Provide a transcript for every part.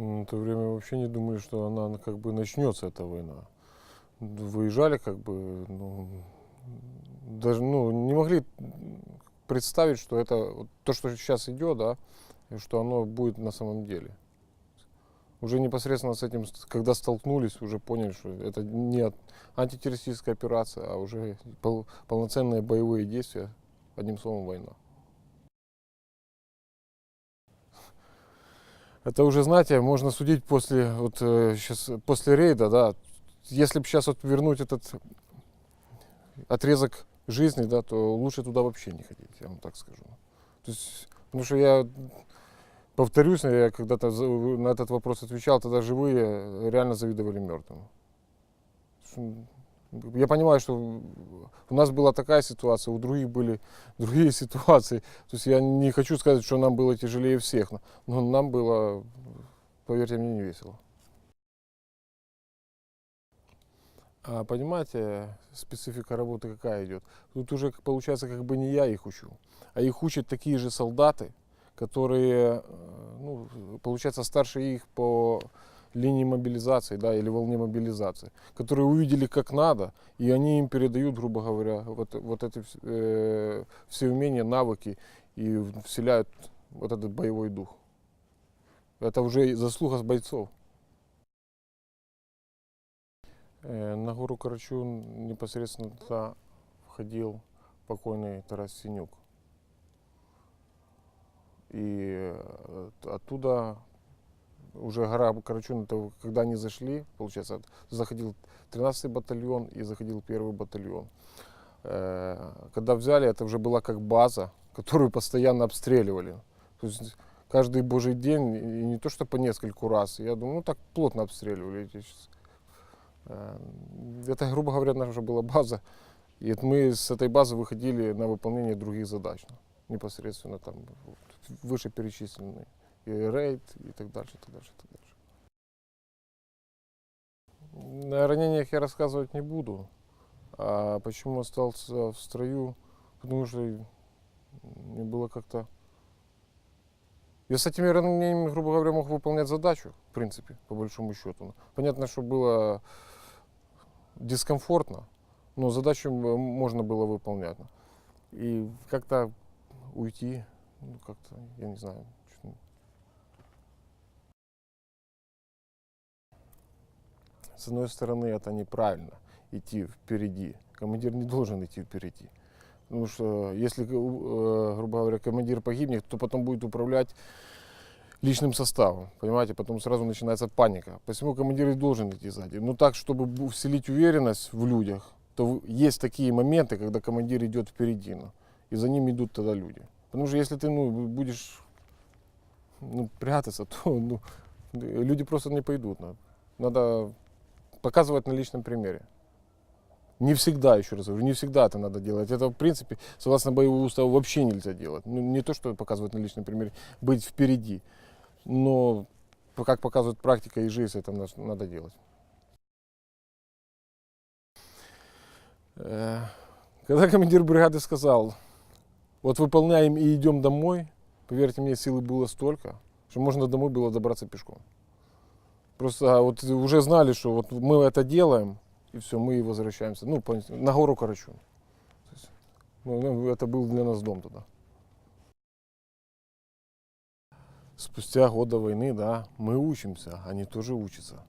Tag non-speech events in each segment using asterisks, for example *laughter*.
м, то время вообще не думали, что она ну, как бы начнется эта война. Выезжали как бы, ну, даже ну, не могли представить, что это то, что сейчас идет, да, и что оно будет на самом деле. Уже непосредственно с этим, когда столкнулись, уже поняли, что это не антитеррористическая операция, а уже пол- полноценные боевые действия, одним словом, война. Это уже, знаете, можно судить после, вот, сейчас, после рейда, да. Если бы сейчас вот вернуть этот отрезок жизни, да, то лучше туда вообще не ходить, я вам так скажу. То есть, потому что я повторюсь, я когда-то на этот вопрос отвечал, тогда живые реально завидовали мертвым. Я понимаю, что у нас была такая ситуация, у других были *laughs* другие ситуации. То есть я не хочу сказать, что нам было тяжелее всех, но- нам было, поверьте мне, не весело. А понимаете, специфика работы какая идет? Тут уже получается, как бы не я их учу, а их учат такие же солдаты, которые, э, ну, получается, старше их по линии мобилизации, да, или волне мобилизации, которые увидели, как надо, и они им передают, грубо говоря, вот, вот эти э, все умения, навыки и вселяют вот этот боевой дух. Это уже заслуга с бойцов. Э, На гору Карачу непосредственно туда входил покойный Тарас Синюк. И э, оттуда уже гора Карачун, это когда они зашли, получается, заходил 13-й батальон и заходил первый батальон. Э, Когда взяли, это уже была как база, которую постоянно обстреливали. То есть каждый божий день, и не то что по нескольку раз, я думаю, ну так плотно обстреливали. Э, Это, грубо говоря, наша была база. И мы с этой базы выходили на выполнение других задач. Непосредственно там вот, вышеперечисленные. И рейд, и так дальше, и так дальше, и так дальше. На ранениях я рассказывать не буду. А почему остался в строю? Потому что мне было как-то... Я с этими ранениями, грубо говоря, мог выполнять задачу, в принципе, по большому счету. Понятно, что было дискомфортно, но задачу можно было выполнять. И как-то уйти, ну, как-то, я не знаю. С одной стороны, это неправильно идти впереди. Командир не должен идти впереди. Потому что если, э, грубо говоря, командир погибнет, то потом будет управлять личным составом. Понимаете, потом сразу начинается паника. Посему командир и должен идти сзади. Но так, чтобы вселить уверенность в людях, то есть такие моменты, когда командир идет впереди, ну, и за ним идут тогда люди. Потому что если ты ну, будешь ну, прятаться, *laughs* то ну, люди просто не пойдут. ну. Надо показывать на личном примере. Не всегда, еще раз говорю, не всегда это надо делать. Это, в принципе, согласно боевому уставу, вообще нельзя делать. Ну, не то, что показывать на личном примере, быть впереди. Но, как показывает практика и жизнь, это надо делать. Э, Когда командир бригады сказал, вот выполняем и идем домой, поверьте мне, силы было столько, что можно домой было добраться пешком. Просто а, вот уже знали, что вот мы это делаем, и все, мы и возвращаемся. Ну, на гору Карачун. Ну, ну, это был для нас дом туда. Спустя года войны, да, мы учимся, они тоже учатся.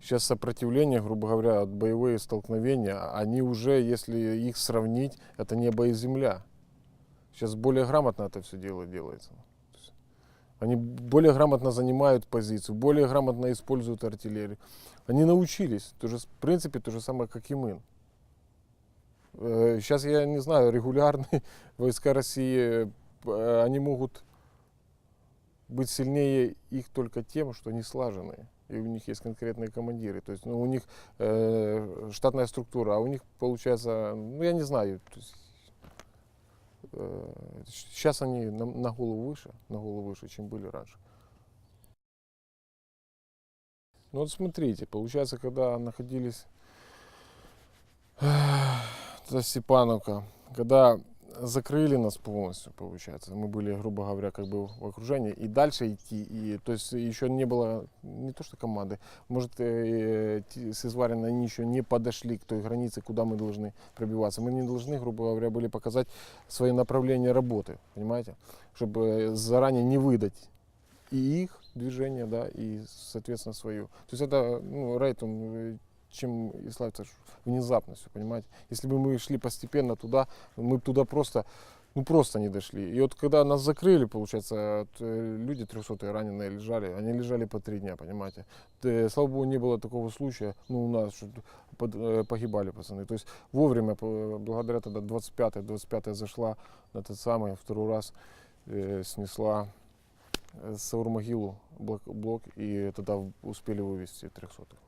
Сейчас сопротивление, грубо говоря, боевые столкновения, они уже, если их сравнить, это небо и земля. Сейчас более грамотно это все дело делается. Они более грамотно занимают позицию, более грамотно используют артиллерию. Они научились, то же, в принципе, то же самое, как и мы. Э, Сейчас, я не знаю, регулярные *laughs* войска России, э, они могут быть сильнее их только тем, что они слаженные. И у них есть конкретные командиры. То есть ну, у них э, штатная структура, а у них получается, ну я не знаю, то есть, э, сейчас они на, голову выше, на голову выше, чем были раньше. Ну вот смотрите, получается, когда находились это Степановка, когда закрыли нас полностью, получается. Мы были, грубо говоря, как бы в окружении. И дальше идти, и, то есть еще не было, не то что команды, может, э, с Изварина они еще не подошли к той границе, куда мы должны пробиваться. Мы не должны, грубо говоря, были показать свои направления работы, понимаете? Чтобы заранее не выдать и их движение, да, и, соответственно, свою. То есть это, ну, рейд, он чем и славится ж внезапностью, понимаете? Если бы мы шли постепенно туда, мы бы туда просто, ну просто не дошли. И вот когда нас закрыли, получается, э, люди 300 раненые лежали, они лежали по три дня, понимаете? Т- Слава богу, не было такого случая, ну у нас э, погибали пацаны. То есть вовремя, благодаря тогда 25-я, 25-я зашла на тот самый, второй раз э, снесла э, Саурмогилу блок, блок, и тогда успели вывести 300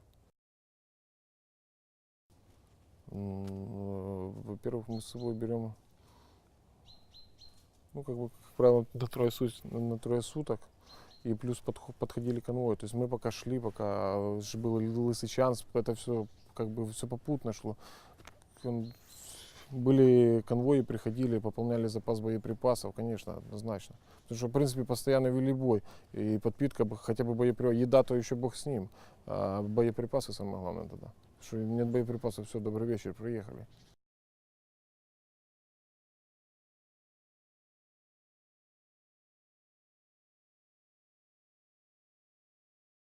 Во-первых, мы с собой берем, ну, как бы, как правило, на трое, сут- на трое суток. И плюс подхо- подходили конвой. То есть мы пока шли, пока же был лысый шанс, это все как бы все попутно шло. Кон- Были конвои, приходили, пополняли запас боеприпасов, конечно, однозначно. Потому что, в принципе, постоянно вели бой. И подпитка, бы- хотя бы боеприпасы, еда, то еще бог с ним. А боеприпасы самое главное тогда. Что нет боеприпасов, все, добрый вечер, приехали.